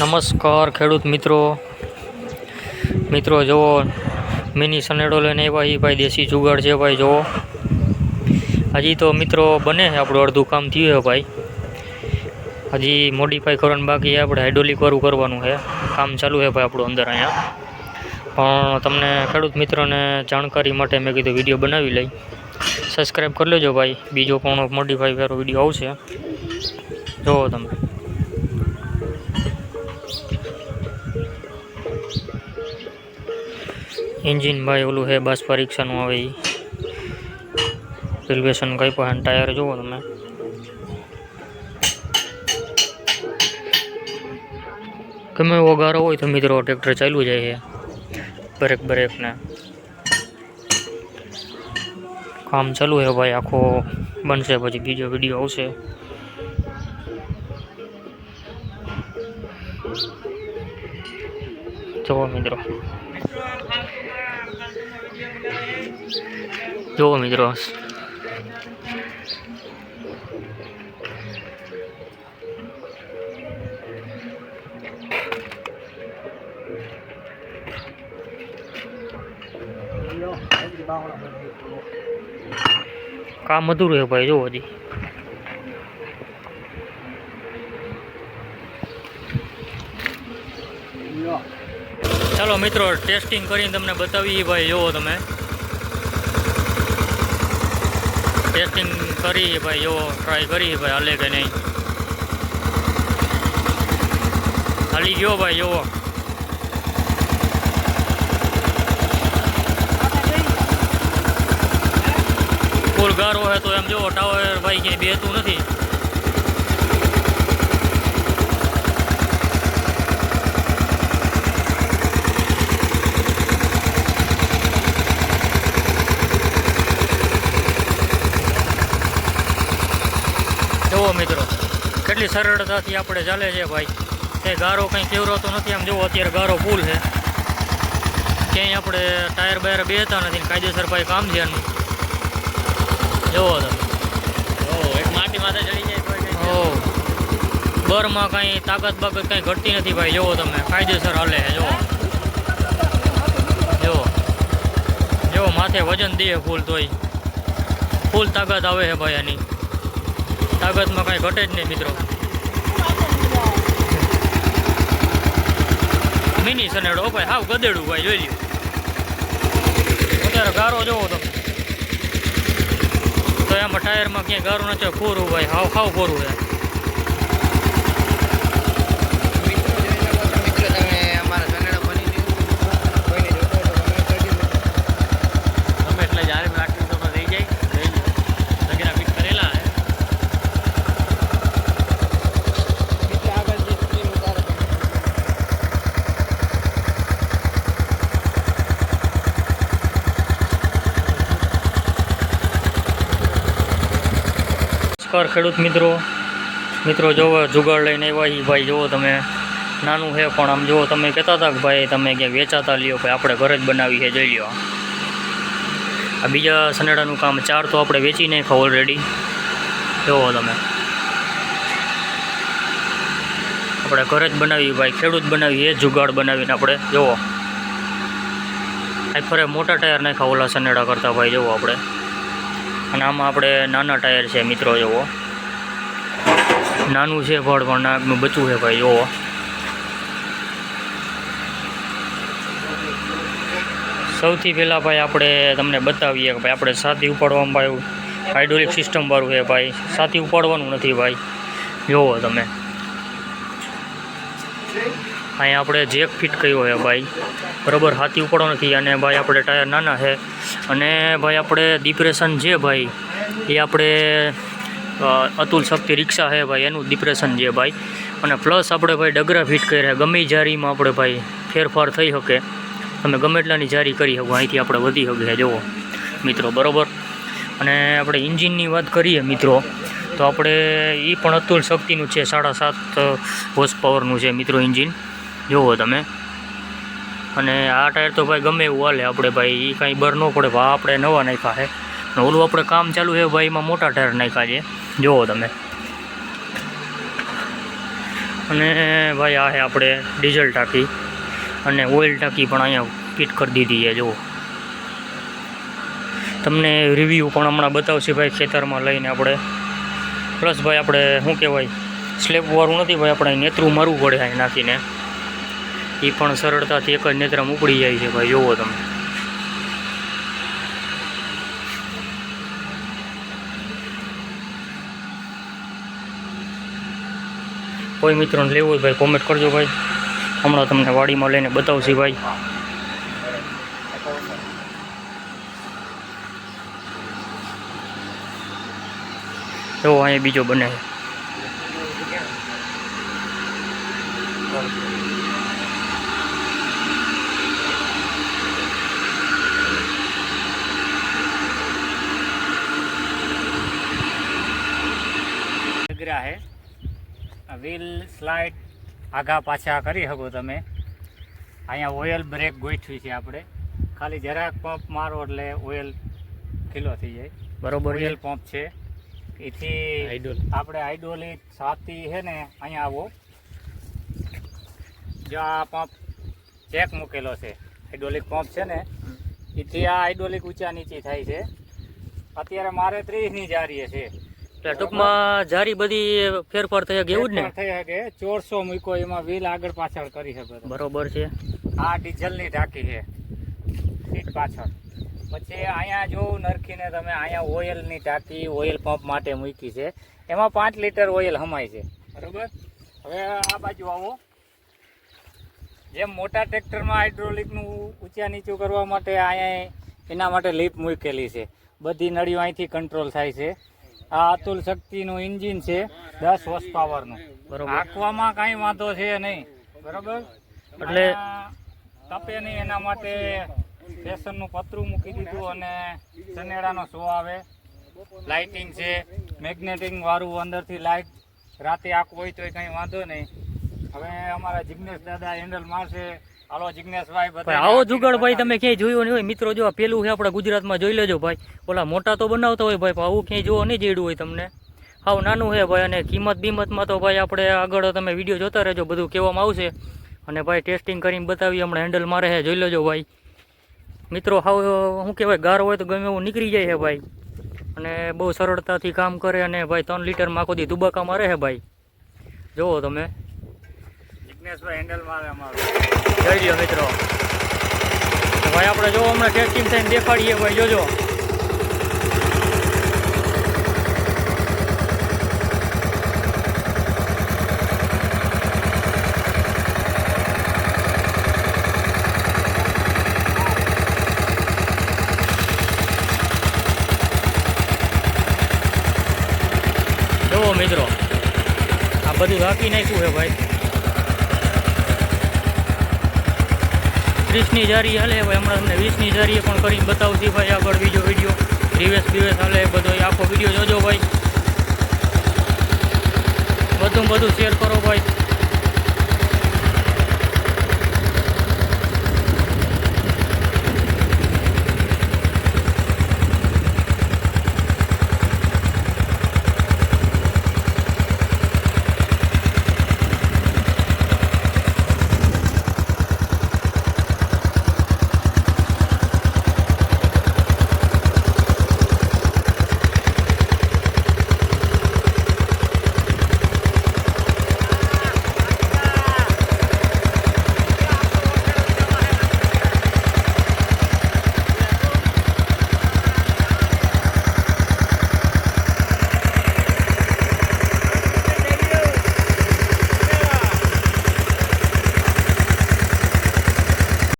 નમસ્કાર, ખેડૂત મિત્રો. મિત્રો, જુઓ, મિની સનેડો લઈને આવ્યા એ ભાઈ દેશી જુગાડ છે ભાઈ, જુઓ. હજી તો મિત્રો બને છે આપણું અડધું કામ થયું છે ભાઈ. હજી મોડિફાઈ કરવાનું બાકી આપણે હાઇડ્રોલિક વાળું કરવાનું છે. કામ ચાલુ છે ભાઈ આપણું અંદર અહીંયા. પણ તમને ખેડૂત મિત્રોને જાણકારી માટે મેં કીધું વીડિયો બનાવી લઈ. સબસ્ક્રાઈબ કરી લેજો ભાઈ. બીજો પણ મોડિફાઈ વાળો વીડિયો આવશે. જુઓ તમે. એન્જિન ભાઈ ઓલું હે, બસ પરીક્ષાનું આવે એ રેલવેશન કઈ પણ ટાયર જુઓ તમે. ગમે એવો હોય તો મિત્રો ટ્રેક્ટર ચાલ્યું જાય છે. બ્રેક બ્રેકને કામ ચાલુ છે ભાઈ, આખો બનશે પછી બીજો વીડિયો આવશે. જુઓ મિત્રો. જુઓ મિત્રો કામ અધૂરું છે ભાઈ, જુઓ હજી. ચાલો મિત્રો ટેસ્ટિંગ કરીને તમને બતાવીએ ભાઈ, જુઓ તમે. ટેસ્ટિંગ કરી ભાઈ, એવો ટ્રાય કરી ભાઈ, હાલે કે નહીં. હાલી ગયો ભાઈ, એવો. ફૂલ ગારો હોય તો એમ જોવો ટાવર ભાઈ ક્યાંય બેતું નથી જુઓ મિત્રો કેટલી સરળતાથી આપણે ચાલે છે ભાઈ. કે ગારો કંઈ કેવરાતો નથી આમ જુઓ અત્યારે ગારો ફૂલ છે. ક્યાંય આપણે ટાયર બાયર બેતા નથી કાયદેસર ભાઈ કામ છે એનું જુઓ તમે ઓ બરમાં કાંઈ તાકાત બાકત કાંઈ ઘટતી નથી ભાઈ જુઓ તમે. કાયદેસર હાલે છે જુઓ. જુઓ. જુઓ માથે વજન દે ફૂલ તોય. ફૂલ તાકાત આવે છે ભાઈ એની તાકાતમાં કાંઈ ઘટે જ નહીં મિત્રો. મિની સનેડો ભાઈ હાવ ગદેડું ભાઈ, જોઈ લ્યો. અત્યારે ગારો જોવો તમે. તો એમાં ટાયરમાં ક્યાંય ગારું નથી ખોરું ભાઈ હાવ હાવ ખોરું છે મિત્રો જોઈ શકો છો મિત્રો તમે અમારા કન્નડા બની ગયું કોઈને જોતો હોય તો comment કરજો મિત્રો. તમે એટલે જ્યારે બી આટલું તો થઈ જાય જોઈ લો સગીરા ફિટ કરેલા હે મિત્રો આગળ જે સ્ક્રીન ઉતારો તમે. નમસ્કાર ખેડૂત મિત્રો. મિત્રો, જોવો, જુગાડ લઈને આવ્યા એ ભાઈ જુઓ તમે. નાનું છે પણ આમ જુઓ તમે કહેતા હતા કે ભાઈ તમે ક્યાંક વેચાતા લ્યો, ભાઈ આપણે ઘરે જ બનાવી છે જોઈ લ્યો. આ બીજા સનેડાનું કામ ચાર તો આપણે વેચી નાખ્યા ઓલરેડી જુઓ તમે. આપણે ઘરે જ બનાવી ભાઈ, ખેડૂત બનાવી એ જુગાડ બનાવીને આપણે જુઓ ફરે મોટા ટાયર નાખ્યા ઓલા સનેડા કરતા ભાઈ જુઓ આપણે. અને આમાં આપણે નાના ટાયર છે મિત્રો એવો. નાનું છે ફળ, પણ નાકનું બચવું છે ભાઈ, એવો. સૌથી પહેલાં ભાઈ આપણે તમને બતાવીએ કે ભાઈ આપણે સાથી ઉપાડવામાં ભાઈ હાઇડ્રોલિક સિસ્ટમ વાળું છે ભાઈ. સાથી ઉપાડવાનું નથી ભાઈ. જોવો તમે. અહીંયા આપણે જેક ફિટ કર્યો છે ભાઈ, બરાબર, હાથી ઉપાડો નથી અને ભાઈ આપણે ટાયર નાના છે. અને ભાઈ આપણે ડિપ્રેશન છે ભાઈ, એ આપણે અતુલ શક્તિ રિક્ષા છે ભાઈ, એનું ડિપ્રેશન છે ભાઈ. અને પ્લસ આપણે ભાઈ ડગરા ફિટ કર્યા, ગમે જારીમાં આપણે ભાઈ ફેરફાર થઈ શકે. તમે ગમે એટલાની જારી કરી શકો, અહીંથી આપણે વધી શકીએ, જુઓ. મિત્રો, બરાબર? અને આપણે ઇન્જિનની વાત કરીએ, મિત્રો, તો આપણે એ પણ અતુલ શક્તિનું છે, સાડા સાત હોર્સ પાવરનું છે, મિત્રો, એન્જિન. જુઓ તમે. અને આ ટાયર તો ભાઈ ગમે એવું હાલે આપણે ભાઈ એ કાંઈ બર ન પડે, ભાઈ આપણે નવા નાખ્યા છે. ને ઓલું આપણે કામ ચાલુ છે ભાઈ, એમાં મોટા ટાયર નાખ્યા છે. જુઓ તમે. અને ભાઈ આ છે આપણે ડીઝલ ટાંકી. અને ઓઇલ ટાંકી પણ અહીંયા ફિટ કરી દીધી છે જુઓ તમને રિવ્યૂ પણ હમણાં બતાવશે ભાઈ ખેતરમાં લઈને આપણે. પ્લસ ભાઈ આપણે શું કહેવાય સ્લેબવાળું નથી ભાઈ, આપણે નેત્રું મારવું પડે અહીં નાખીને. એ પણ સરળતાથી એક જ નેત્રમાં ઉપડી જાય છે ભાઈ જુઓ તમે. કોઈ મિત્રોને લેવું હોય ભાઈ કોમેન્ટ કરજો ભાઈ. હમણાં તમને વાડીમાં લઈને બતાવશે ભાઈ. એવો અહીંયા બીજો બને છે અઘરા છે વ્હીલ સ્લાઇડ આઘા પાછા કરી શકો તમે. અહીંયા ઓઇલ બ્રેક ગોઠવી છે આપણે. ખાલી જરાક પંપ મારો એટલે ઓઇલ કિલો થઈ જાય. બરોબર ઓઇલ પંપ છે. એથી આઈડોલ. આપણે આઈડોલી છાતી છે ને અહીંયા આવો. જો આ પંપ ચેક મૂકેલો છે. હાઇડ્રોલિક પંપ છે ને એથી આ હાઇડ્રોલિક ઊંચા નીચી થાય છે. અત્યારે મારે ત્રીસની જારીએ છે. એટલે ટૂંકમાં જારી બધી ફેરફાર થઈ શકે એવું જ ને? થઈ શકે ચોરસો મૂકો એમાં વ્હીલ આગળ પાછળ કરી શકે બરોબર છે. આ ડીઝલની ટાંકી છે સીટ પાછળ. પછી અહીંયા જો નરખીને તમે અહીંયા ઓઇલની ટાંકી ઓઇલ પંપ માટે મૂકી છે એમાં પાંચ લીટર ઓઇલ હમાય છે. બરોબર? હવે આ બાજુ આવો. જેમ મોટા ટ્રેક્ટરમાં હાઇડ્રોલિકનું ઊંચા નીચું કરવા માટે અહીંયા એના માટે લીપ મૂકેલી છે. બધી નળીઓ અહીંથી કંટ્રોલ થાય છે. આ અતુલ શક્તિનું ઇન્જિન છે દસ હોર્સ પાવરનું બરોબર. આંકવામાં કાંઈ વાંધો છે નહીં. બરોબર? એટલે- તપે નહીં એના માટે ફેશનનું પતરું મૂકી દીધું અને સનેડાનો શો આવે. લાઇટિંગ છે મેગ્નેટિંગ વાળું અંદરથી લાઇટ રાતે આખું હોય તોય કંઈ વાંધો નહીં. હવે અમારા જિગ્નેશ દાદા હેન્ડલ મારશે. હાલો જિગ્નેશભાઈ ભાઈ આવો જુગાડ ભાઈ તમે ક્યાંય જોયો નહીં હોય? મિત્રો જો આ પેલું છે આપણા ગુજરાતમાં જોઈ લેજો ભાઈ. ઓલા મોટા તો બનાવતા હોય ભાઈ આવું ક્યાંય જોવા નહીં જેડું હોય તમને. હાવ નાનું છે ભાઈ અને કિંમત બીમતમાં તો ભાઈ આપણે આગળ તમે વીડિયો જોતા રહેજો બધું કહેવામાં આવશે. અને ભાઈ ટેસ્ટિંગ કરીને બતાવી હમણાં હેન્ડલ મારે છે જોઈ લેજો ભાઈ. મિત્રો હાવ શું કહેવાય ગાર હોય તો ગમે એવું નીકળી જાય છે ભાઈ. અને બહુ સરળતાથી કામ કરે અને ભાઈ ત્રણ લીટરમાં આખો દી દુબાકા મારે છે ભાઈ. જુઓ તમે. જિગ્નેશભાઈ હેન્ડલ મારે અમારું. જઈ લ્યો મિત્રો. ભાઈ આપણે જો હમણાં ચેકિંગ થઈને દેખાડીએ ભાઈ, જોજો. મિત્રો, આ બધું રાખી નાખ્યું છે ભાઈ. ત્રીસની જારી હાલે ભાઈ હમણાં તમને વીસની જારીએ પણ કરીને બતાવતી ભાઈ આગળ બીજો વીડિયો. રિવેસ બિવેસ હાલે, બધો આખો વીડિયો જોજો ભાઈ. બધું બધું શેર કરો ભાઈ.